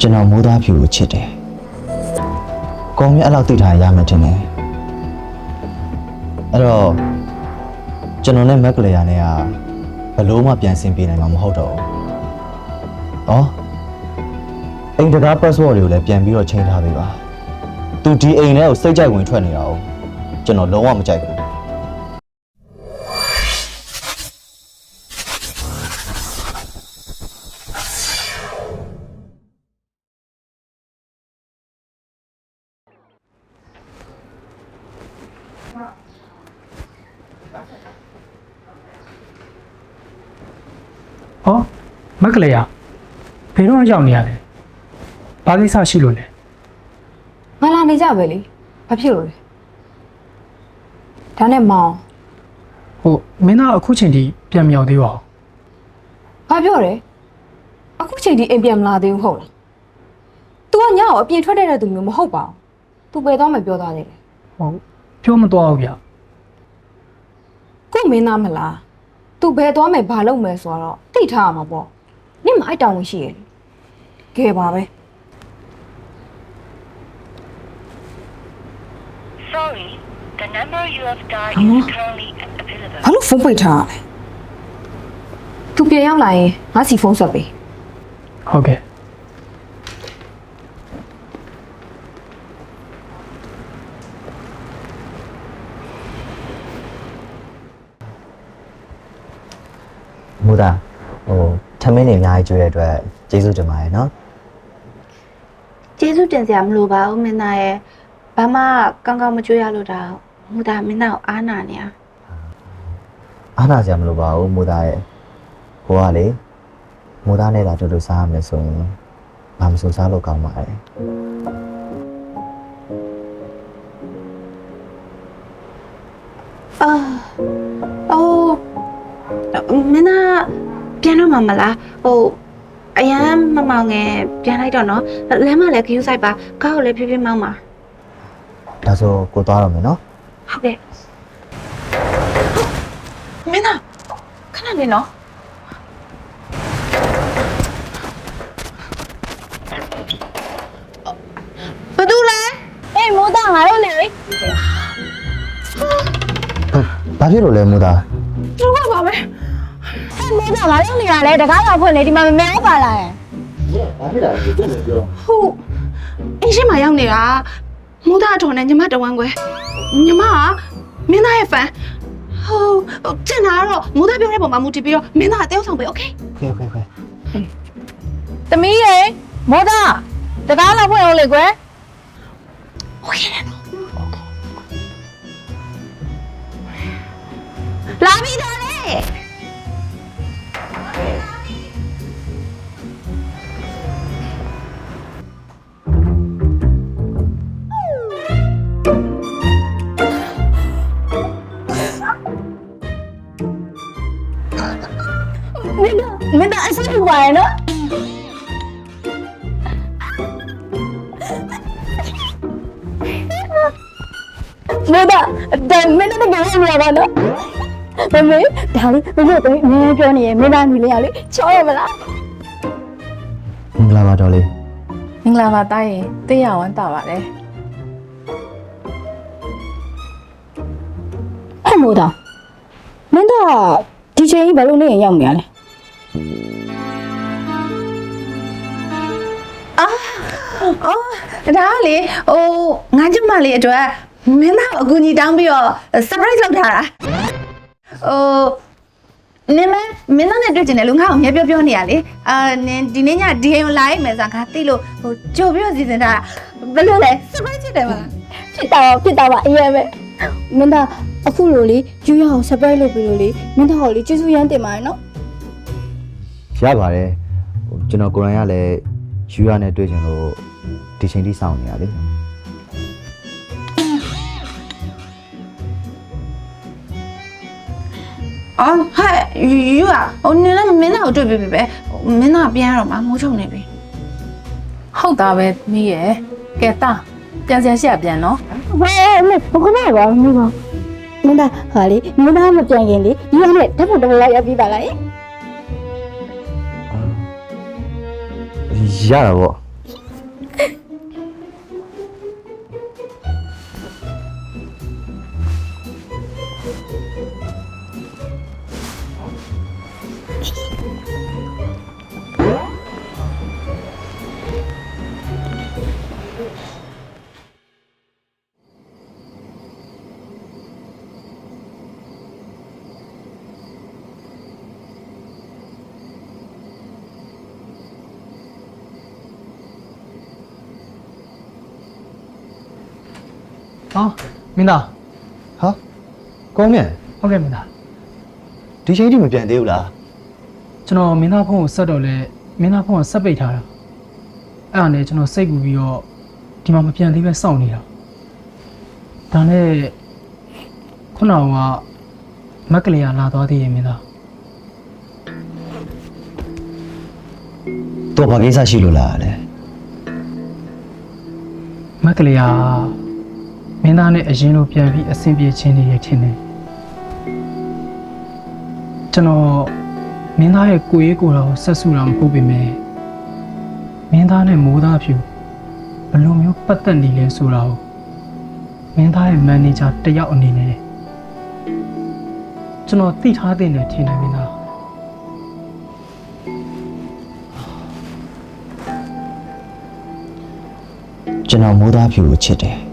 ကျွန်တော်မိုးသားဖြူကိုချစ်တယ်ကောင်းမြတ်အဲ့လောက်သိထားရမှတင်တယ်အဲ့တော့ကျွန်တော်နဲ့မက်ကလေးယာနဲ့ကဘလို့မှပြန်ဆင်ပြေနိုင်မှာမဟုတ်တော့ဘူးဩအိမ်တကား password တွေကိုလည်းပြန်ပြီးတော့ချိန်ထားပေးပါသူဒီအိမ်ထဲကိုစိတ်ကြိုက်ဝင်ထွက်နေတာ哦ကျွန်တော်လုံးဝမကြိုက်ဘူး ဟောမက်ကလေးရဘယ်တော့ရောက်နေရလဲဘာကိစ္စရှိလို့လဲငါလာနေကြပဲလေဘာဖြစ်လို့လဲဒါနဲ့မောင်ဟိုမင်းသားအခုချိန်ထိပြန်မရောက်သေးပါဘူးဘာပြောတယ်အခုချိန်ဒီအိမ်ပြန်မလာသေးဘူးဟုတ်လား तू ကညောင်အပြင်ထွက်တဲ့သူမျိုးမဟုတ်ပါဘူး तू ပဲတော့မပြောသားသေးတယ်ဟုတ်ပြောမသွားဘူးဗျကို့မင်းသားမလား तू ဘယ်သွားမယ်ဘာလုပ်မယ်ဆိုတော့သိထားရမှာပေါ့နင့်မအိုက်တောင်းဝင်ရှိရလေကဲပါပဲ Sorry, the number you have dialed Huh? is currently unavailable. ဘာလို့ဖုန်းပိတ်ထားရလဲ तू ပြန်ရောက်လာရင်ငါစီဖုန်းဆက်ပေး ဟုတ်ကဲ့ မိုးသားဟိုထမင်းတွေအများကြီးကျွေးတဲ့အတွက်ကျေးဇူးတင်ပါတယ်နော်ကျေးဇူးတင်စရာမလိုပါဘူးမင်းသားရဲ့ဘာမှကောင်းကောင်းမကြွေးရလို့တာမူတာမင်းသားကိုအားနာနေရအားနာစရာမလိုပါဘူးမိုးသားရဲ့ကိုကလေမိုးသားနဲ့သာတူတူစားရမယ်ဆိုရင်ဘာမဆိုစားလို့ကောင်းပါတ မှာမလားဟိုအရန်မမောင်ငယ်ပြန်လိုက်တော့နော်လမ်းမလည်းခရူးဆိုင်ပါကားကိုလည်းဖြည်းဖြည်းမောင်းပါဒါဆိုကိုသွားတော့မယ်နော်ဟုတ်ကဲ့မင်းသားခဏနေနော်ဘာတူလဲအေးမိုးသားငါတို့လေဘာဘာဖြစ်လို့လဲမိုးသားတို့ကပါပဲ ကဘာလုပ်နေတာလဲတကားကဖွင့်လေဒီမှာမမဲဟုတ်ပါလားဘာဖြစ်လာလဲသူ့ပြောဟုတ်အင်းရှင်မရောက်နေတာမူသားအထော်နဲ့ညီမတဝမ်းကွယ်ညီမကမင်းသားရဲ့ fan ဟုတ်တင်တာကတော့မူသားပြောတဲ့ပုံမှာမူတည်ပြီးတော့မင်းသားအသေးဆောင်ပဲ okay okay okay တမီးရေမောသားတကားလာဖွင့်အောင်လေကွယ် မင်းတို့ဒါမင်းတို့ကလည်းမရပါတော့မမေဒါလေးမင်းတို့အများပြောနေရမင်းသားညီလေးရလေချောရမလားမင်္ဂလာပါတော်လေးမင်္ဂလာပါတားရင်တေးရဝမ်းတာပါတယ်အဲ့မို့တော့မင်းတော့ဒီချိန်ကြီးဘာလို့နေရင်ရောက်နေရလဲအော်ဒါကလေဟိုငါကျမလေးအတွက် မင်းသားကိုအကူကြီးတောင်းပြီးတော့ surprise လုပ်ထားတာဟိုနင်မမင်းသားနဲ့တွေ့ကျင်တယ်လို့ငါ့ကိုမြဲပြောပြောနေရလေအာနင်ဒီနေ့ညဒီအိမ်ကိုလာရင်မယ်ဆိုတာငါသိလို့ဟိုကြိုပြီးတော့စီစဉ်ထားတာဘယ်လိုလဲ surprise ဖြစ်တယ်မလားဖြစ်တာပါဖြစ်တာပါအရင်ပဲမင်းသားအခုလိုလေယူရအောင် surprise လုပ်ပြီးလို့လေမင်းသားဟောလေကျေးဇူးရမ်းတင်ပါတယ်နော်ရပါတယ်ဟိုကျွန်တော်ကိုယ်တိုင်ကလည်းယူရနဲ့တွေ့ချင်လို့ဒီချိန်ထိစောင့်နေရလေ အော်ဟဲ့ယူอ่ะဟိုနင်လည်းမင်းသားကိုတွေ့ပြီပဲဟိုမင်းသားပြန်ရတော့မှမိုးချုံနေပြီဟုတ်တာပဲသမီးရယ်ကဲတာပြန်စရာရှိရပြန်နော်ဟဲ့မဘခုနကပါမင်းပါမင်းသားဟာလေမင်းသားမပြန်ရင်လေယူရနဲ့ဓာတ်ပုံတစ်ပုံလိုက်ရပြီးပါလားရတာပေါ့ ဟောမင်းသားဟာကောင်းမြတ်ဟုတ်ကဲ့မင်းသားဒီချိန်ထိမပြန်သေးဘူးလားကျွန်တော်မင်းသားဖုန်းကိုဆက်တော့လဲမင်းသားဖုန်းကဆက်ပိတ်ထားတာအဲ့ဒါနဲ့ကျွန်တော်စိတ်ကူပြီးတော့ဒီမှာမပြန်သေးပဲစောင့်နေတာဒါနဲ့ခုနကမက်ကလေးကလာသွားသေးရဲ့မင်းသားတော့ဘာကိစ္စရှိလို့လားလဲမက်ကလေးက မင်းသားနဲ့အရင်လိုပြန်ပြီးအဆင်ပြေချင်းနေရထင်တယ်ကျွန်တော်မင်းသားရဲ့ကိုယ်ရေးကိုယ်တော်ဆက်ဆူတာမဟုတ်ပေမဲ့မင်းသားနဲ့မိုးသားဖြူဘယ်လိုမျိုးပတ်သက်နေလဲဆိုတာကိုမင်းသားရဲ့မန်နေဂျာတစ်ယောက်အနေနဲ့ကျွန်တော်သိထားတဲ့နဲ့ထင်တယ်မင်းသားကျွန်တော်မိုးသားဖြူကိုချစ်တယ်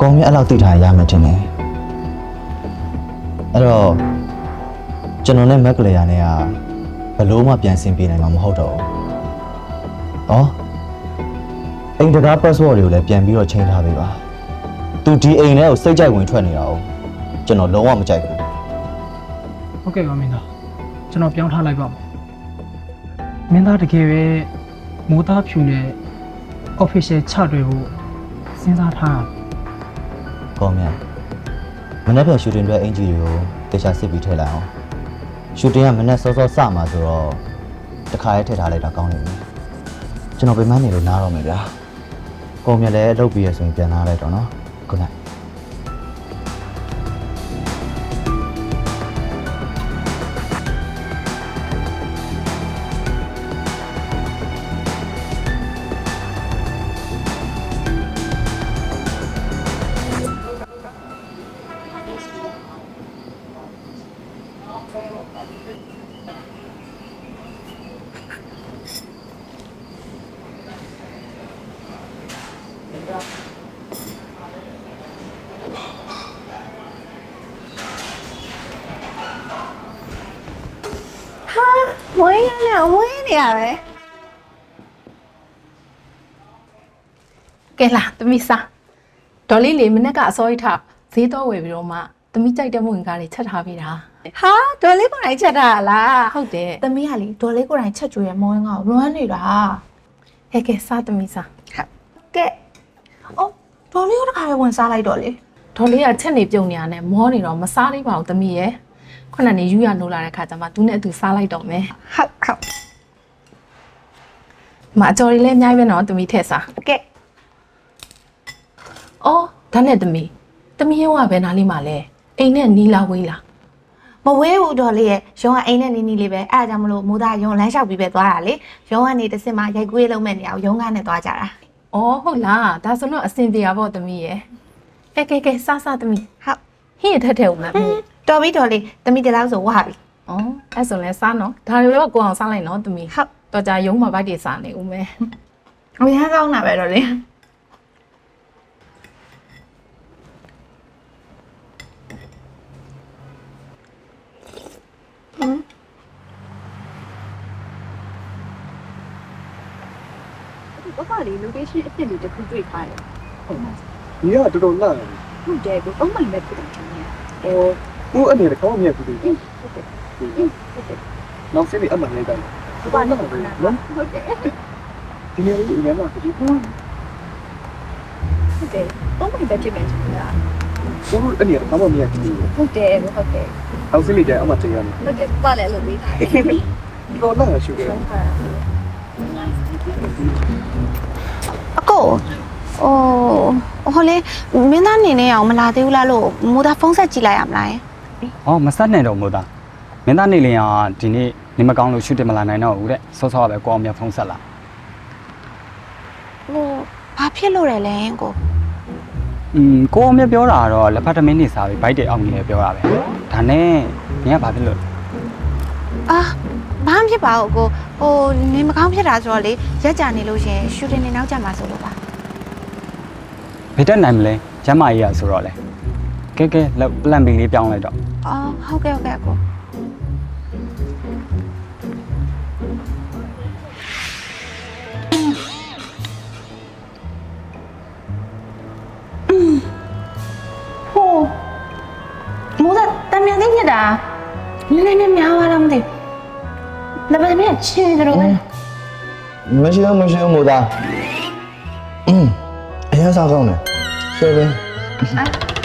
ကောင်းမြတ်အဲ့လောက်သိထားရမှတင်တယ်အဲ့တော့ကျွန်တော်နဲ့မက်ကလေးယာနဲ့ကဘယ်လို့မှပြန်ဆင်ပြေနိုင်မှာမဟုတ်တော့ဘူးဩအိမ်တကား password တွေကိုလည်းပြန်ပြီးတော့ချိန်ထားပေးပါသူဒီအိမ်ထဲကိုစိတ်ကြိုက်ဝင်ထွက်နေတာ哦ကျွန်တော်လုံးဝမကြိုက်ဘူးဟုတ်ကဲ့ပါမင်းသားကျွန်တော်ပြောင်းထားလိုက်ပါမယ်မင်းသားတကယ်ပဲမိုးသားဖြူနဲ့ official ချတွေ့ဖို့စဉ်းစားထား တာကောင်းမြတ်မနေ့ကရှူတင်အတွက်အင်ဂျီတွေကိုတေချာစစ်ပြီးထည့်လိုက်အောင်ရှူတင်ကမနေ့စောစောစမှာဆိုတော့တခါရဲထည့်ထားလိုက်တာကောင်းနေပြီကျွန်တော်ပြန်မနေလို့နားတော့မယ်ဗျာကောင်းမြတ်လည်းလုပ်ပြီးရဆိုရင်ပြန်လာလိုက်တော့နော် good night ဝင်းရနဲ့ဝင်းနေရပဲကဲလာသမီးစားဒေါ်လေးလေးမနေ့ကအစောကြီးထဈေးတော့ဝယ်ပြီးတော့မှ သမီးကြိုက်တဲ့မဝင်ကားလေးချက်ထားပေးတာဟာဒေါ်လေးကိုယ်တိုင်ချက်တာလားဟုတ်တယ်သမီးကလေဒေါ်လေးကိုယ်တိုင်ချက်ကြွေရမောင်းငါ့ကိုလွမ်းနေတာဟဲ့ကဲစားသမီးစားကဲအော်ဒေါ်လေးကတခါလေးဝင်စားလိုက်တော့လေဒေါ်လေးကချက်နေပြုံနေရနဲ့မောနေတော့မစားသေးပါဘူးသမီးရဲ့ခုနကနေယူရနိုးလာတဲ့ခါကျမှသူနဲ့အတူစားလိုက်တော့မယ်ဟုတ်ဟုတ်မအကျော်လေးလည်းအများကြီးပဲနော်သမီးထက်စားကဲအော်ဒါနဲ့သမီးသမီးရောကဘယ်နာလေးမှလဲ အိမ်နဲ့နီးလာဝေးလာမဝဲဘူးဒေါ်လေးရဲ့ရုံးကအိမ်နဲ့နီးနီးလေးပဲအဲ့ဒါကြောင့်မလို့မိုးသားရုံးလမ်းလျှောက်ပြီးပဲသွားတာလေရုံးကနေတစ်စင်မှာရိုက်ကွေးလုံးမဲ့နေအောင်ရုံးကနေသွားကြတာအော်ဟုတ်လားဒါဆိုတော့အဆင်ပြေပါပေါ့သမီးရဲ့ကဲကဲကဲစားစားသမီးဟုတ်ဟင်းရထက်ထက်ဦးမယ်မို့တော်ပြီဒေါ်လေးသမီးတလောက်ဆိုဝါပြီ။အော်အဲ့ဆိုလဲစားနော်။ဒါတွေတော့ကိုအောင်စားလိုက်နော်သမီးဟုတ်။တော်ကြရုံးမှာဗိုက်တွေစားနေဦးမယ်အများကောင်းတာပဲဒေါ်လေး ကိုကလေး location အစ်စ်လေးတစ်ခုတွေ့ထားတယ်ဟုတ်ပါဘူးဒီကတော်တော်လှတယ်ဟုတ်တယ်ကိုအုံးမိုင်မဲ့ဖြစ်တယ်ဟိုကိုအနေနဲ့ကောင်းမြတ်ကူတယ်ဟုတ်တယ်ဟုတ်တယ်နောက်ဆက်ပြီးအမှန်လေးတိုင်းဟုတ်ပါတော့နော်ဟုတ်တယ်ဒီနေ့ဒီညမှာဒီကောဟုတ်တယ်အုံးမိုင်ပဲဖြစ်မယ်ကျန်တာကိုအနေနဲ့ကောင်းမြတ်ကူတယ်ဟုတ်တယ်ဟုတ်တယ်နောက်ဆက်ပြီးကြအမှန်တရားနော်ဟုတ်တယ်ပါလေလို့ပြီးတာဒီတော့လာရှိခဲ့ဟုတ်ပါ အကိုဟိုဟိုလေမင်းသားနေနေအောင်မလာသေးဘူးလားလို့မိုးသားဖုန်းဆက်ကြည့်လိုက်ရမလားယင်။အော်မဆက်နဲ့တော့မို့သား။မင်းသားနေလင်ကဒီနေ့နေမကောင်းလို့ရှူတင်မလာနိုင်တော့ဘူးတဲ့။ဆော့ဆော့ပဲကိုအောင်မြတ်ဖုန်းဆက်လာဟိုဘာဖြစ်လို့လဲလဲယင်ကို။อืมကိုအောင်မြတ်ပြောတာကတော့လက်ဖက်သမင်းနေစားပြီးဘိုက်တွေအောက်နေတယ်ပြောတာပဲ။ဒါနဲ့မင်းကဘာဖြစ်လို့လဲ အာဘာမှဖြစ်ပါဘူးအကိုဟိုနေမကောင်းဖြစ်တာဆိုတော့လေရက်ကြနေလို့ရှင်ရှူတင်နေနောက်ကြမှာဆိုလို့ပါဘေးတက်နိုင်မလဲကျမ်းမာရေးရဆိုတော့လေကဲကဲလက် plan B လေးပြောင်းလိုက်တော့အော်ဟုတ်ကဲ့ဟုတ်ကဲ့အကိုဟိုမိုးသက်တံမြန်သိညစ်တာ နည်းနဲ့များသွားတော့မသိဘူးလက်ပတ်မြချင်းနေကြတော့ပဲမရှိတော့မရှိတော့မို့သားอืมအရင်စားကောင်းတယ်ဆွဲပဲမိုး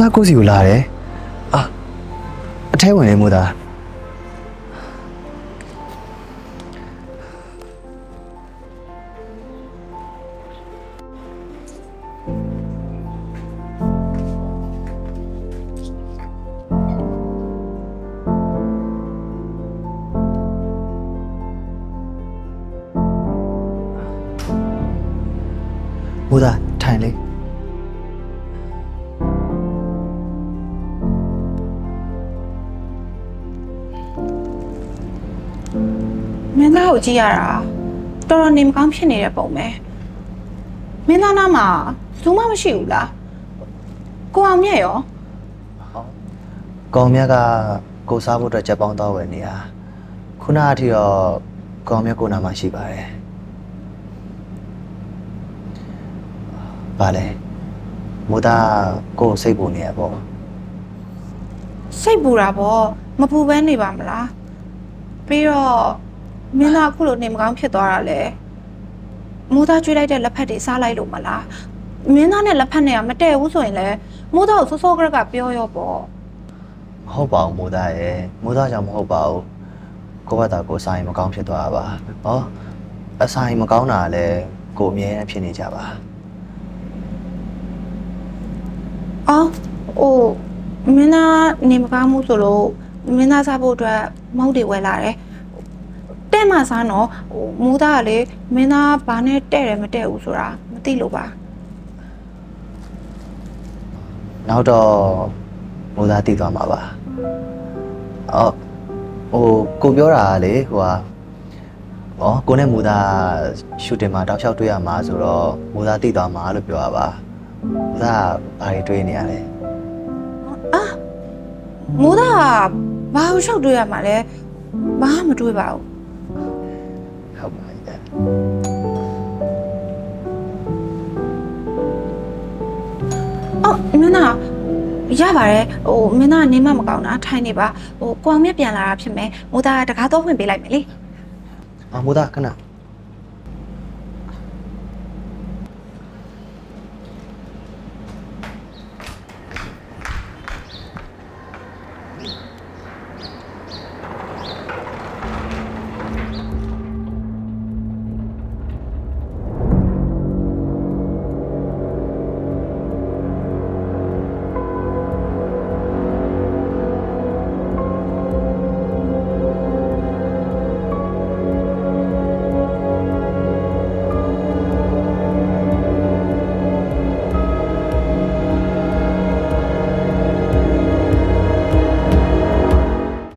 သားကိုယ့်စီကိုလာတယ်အာအထဲဝင်လေမိုးသား သားကိုကြည့်ရတာတော်တော်နေမကောင်းဖြစ်နေတဲ့ပုံပဲမင်းသားနားမှာဘူးမှမရှိဘူးလားကိုအောင်မြတ်ရောကောင်မြတ်ကကိုစားဖို့အတွက်ချက်ပေါင်းတော့ဝယ်နေတာခုနအထိတော့ကောင်မြတ်ကိုနာမှာရှိပါတယ်ဗာလေမိုးသားကိုယ်စိတ်ပူနေရပေါ့စိတ်ပူတာပေါ့မပူဘဲနေပါမလားပြီးတော့ မင်းသားအခုလိုနေမကောင်းဖြစ်သွားတာလေမိုးသားကျွေးလိုက်တဲ့လက်ဖက်တွေစားလိုက်လို့မလားမင်းသားနဲ့လက်ဖက်နဲ့ကမတည့်ဘူးဆိုရင်လည်းမိုးသားကိုစောစောကရကပြောရောပေါ့မဟုတ်ပါဘူးမိုးသားရဲ့မိုးသားကြောင့်မဟုတ်ပါဘူးကိုယ့်ဘာသာကိုယ်ဆိုင်မကောင်းဖြစ်သွားတာပါဟောအဆိုင်မကောင်းတာကလည်းကိုယ်အမြဲတမ်းဖြစ်နေကြပါအော်ဟိုမင်းသားနေမကောင်းမှုဆိုလို့မင်းသားစားဖို့အတွက်မဟုတ်တွေဝယ်လာတယ် တဲ့မှစားနော်ဟိုမိုးသားကလေမင်းသားဘာနဲ့တဲ့တယ်မတဲ့ဘူးဆိုတာမသိလို့ပါနောက်တော့မိုးသားတည်သွားမှာပါအော်ဟိုကိုပြောတာကလေဟိုဟာဩကိုနဲ့မိုးသားရှူတင်မှာတောက်လျှောက်တွေ့ရမှာဆိုတော့မိုးသားတည်သွားမှာလို့ပြောရပါမိုးသားဘာတွေတွေးနေရလဲအာမိုးသားကဘာလို့ရှောက်တွေးရမှာလဲဘာမှမတွေးပါဘူးဟုတ်ပါရဲ့ အော်မင်းသားရပါတယ်ဟိုမင်းသားကနေမမကောင်းတာထိုင်နေပါဟိုကိုအောင်မြတ်ပြန်လာတာဖြစ်မယ်မိုးသားကတကားတော့ဖွင့်ပေးလိုက်မယ်လေအမိုးသားခဏ